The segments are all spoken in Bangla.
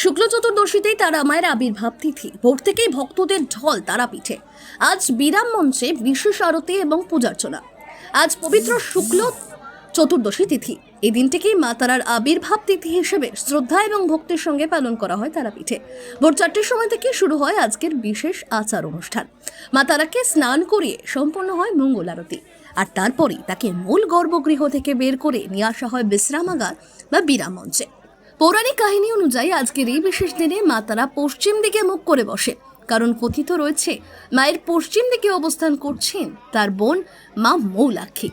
শুক্ল চতুর্দশীতেই তারা মায়ের আবির্ভাব তিথি। ভোর থেকেই ভক্তদের ঢল তারাপীঠে। আজ বিরাম মঞ্চে বিশেষ আরতি এবং পূজার্চনা। আজ পবিত্র শুক্ল চতুর্দশী তিথি। এই দিনটিকেই মা তারার আবির্ভাব তিথি হিসেবে শ্রদ্ধা এবং ভক্তির সঙ্গে পালন করা হয় তারাপীঠে। ভোর চারটের সময় থেকে শুরু হয় আজকের বিশেষ আচার অনুষ্ঠান। মা তারাকে স্নান করিয়ে সম্পন্ন হয় মঙ্গল আরতি। আর তারপরেই তাকে মূল গর্ভগৃহ থেকে বের করে নিয়ে আসা হয় বিশ্রামাগার বা বিরাম মঞ্চে। পৌরাণিক কাহিনী অনুযায়ী আজকের এই বিশেষ দিনে মা তারা পশ্চিম দিকে মুখ করে বসে। কারণ কথিত রয়েছে, মায়ের পশ্চিম দিকে অবস্থান করছেন তার বোন মা মৌলাক্ষী।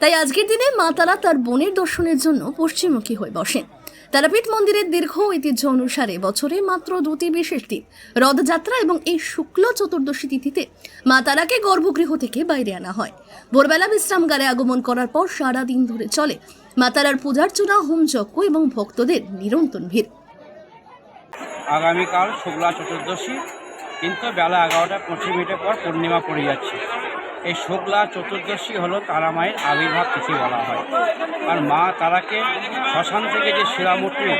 তাই আজকের দিনে মা তারা তার বোনের দর্শনের জন্য পশ্চিমমুখী হয়ে বসেন। তারাপীঠ মন্দিরের দীর্ঘ ঐতিহ্য অনুসারে বছরে মাত্র দুটি বিশেষ দিন, রথযাত্রা এবং এই শুক্ল চতুর্দশী তিথিতে মা তারাকে গর্ভগৃহ থেকে বাইরে আনা হয়। ভোরবেলা বিশ্রামগারে আগমন করার পর সারা দিন ধরে চলে মা তারার পূজার্চনা হোমযজ্ঞ এবং ভক্তদের নিরন্তর ভিড়। আগামীকাল শুক্লা চতুর্দশী, কিন্তু বেলা এগারোটা পঁচিশ মিনিটের পর পূর্ণিমা পড়ে যাচ্ছে। এই শুক্লা চতুর্দশী হলো তারা মায়ের আবির্ভাব তিথি বলা হয়। আর মা তারাকে শ্মশান থেকে যে শিলামূর্তি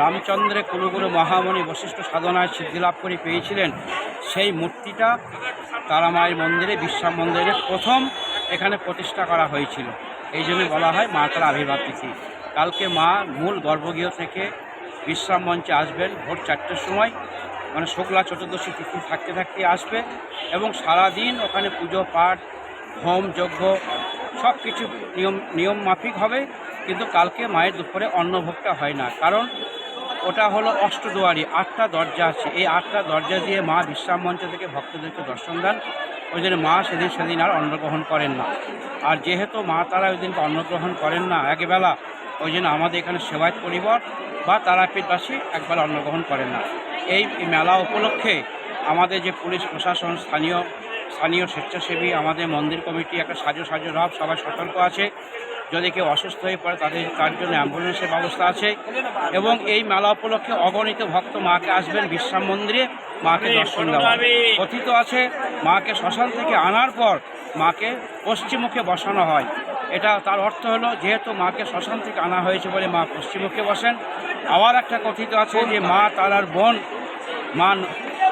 রামচন্দ্রের কুলুগুরু মহামণি বশিষ্ঠ সাধনায় সিদ্ধিলাভ করে পেয়েছিলেন, সেই মূর্তিটা তারা মায়ের মন্দিরে, বিশ্রাম মন্দিরে প্রথম এখানে প্রতিষ্ঠা করা হয়েছিল। এই জন্য বলা হয় মা তারা আবির্ভাব তিথি। কালকে মা মূল গর্ভগৃহ থেকে বিশ্রাম মঞ্চে আসবেন ভোর চারটের সময়। মানে শুক্লা চতুর্দশী তিথি থাকতে থাকতে আসবে এবং সারা দিন ওখানে পুজো, পাঠ, হোম, যজ্ঞ, সব কিছু নিয়ম নিয়ম মাফিক হবে। কিন্তু কালকে মায়ের দুপুরে অন্নভোগটা হয় না। কারণ ওটা হলো অষ্টদুয়ারি, আটটা দরজা আছে। এই আটটা দরজা দিয়ে মা বিশ্রাম মঞ্চ থেকে ভক্তদেরকে দর্শন দেন। ওই জন্য মা সেদিন সেদিন আর অন্নগ্রহণ করেন না। আর যেহেতু মা তারা ওই দিনকে অন্নগ্রহণ করেন না, একবেলা, ওই জন্য আমাদের এখানে সেবায়ত পরিবার বা তারাপীঠবাসী একবেলা অন্নগ্রহণ করেন না। এই মেলা উপলক্ষে আমাদের যে পুলিশ, প্রশাসন, স্থানীয় স্থানীয় স্বেচ্ছাসেবী, আমাদের মন্দির কমিটি একটা সাজো সাজো রব, সবাই সতর্ক আছে। যদি কেউ অসুস্থ হয়ে পড়ে, তাদের, তার জন্য অ্যাম্বুলেন্সের ব্যবস্থা আছে। এবং এই মেলা উপলক্ষে অগণিত ভক্ত মাকে আসবেন বিশ্রাম মন্দিরে, মাকে দর্শন দেওয়া কথিত আছে, মাকে শ্মশান থেকে আনার পর মাকে পশ্চিমমুখে বসানো হয়। এটা তার অর্থ হলো, যেহেতু মাকে শ্মশান থেকে আনা হয়েছে বলে মা পশ্চিমমুখে বসেন, আবার একটা কথিত আছে যে মা তারার বোন মা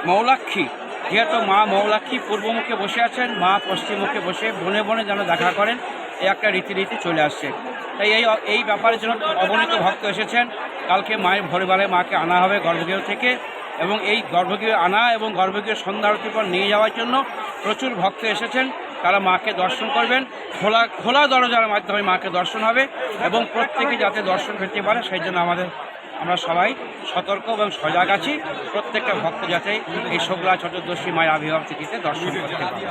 মৌলাক্ষী। যেহেতু মা মৌলাক্ষী পূর্বমুখে বসে আছেন, মা পশ্চিমমুখে বসে বনে বনে যেন দেখা করেন, এই একটা রীতিনীতি চলে আসছে। তাই এই এই ব্যাপারের জন্য অবনীত ভক্ত এসেছেন। কালকে মায়ের ভোরবেলায় মাকে আনা হবে গর্ভগৃহ থেকে এবং এই গর্ভগৃহ আনা এবং গর্ভগৃহ সন্ধ্যা আরতির পর নিয়ে যাওয়ার জন্য প্রচুর ভক্ত এসেছেন। তারা মাকে দর্শন করবেন। খোলা খোলা দরজার মাধ্যমে মাকে দর্শন হবে এবং প্রত্যেকে যাতে দর্শন পেতে পারে, সেই জন্য আমাদের আমরা সবাই সতর্ক এবং সজাগ আছি। প্রত্যেকটা ভক্ত যাতে এই শোকলা চতুর্দশী মায়ের আবির্ভাব তিথিতে দর্শন করতে পারে।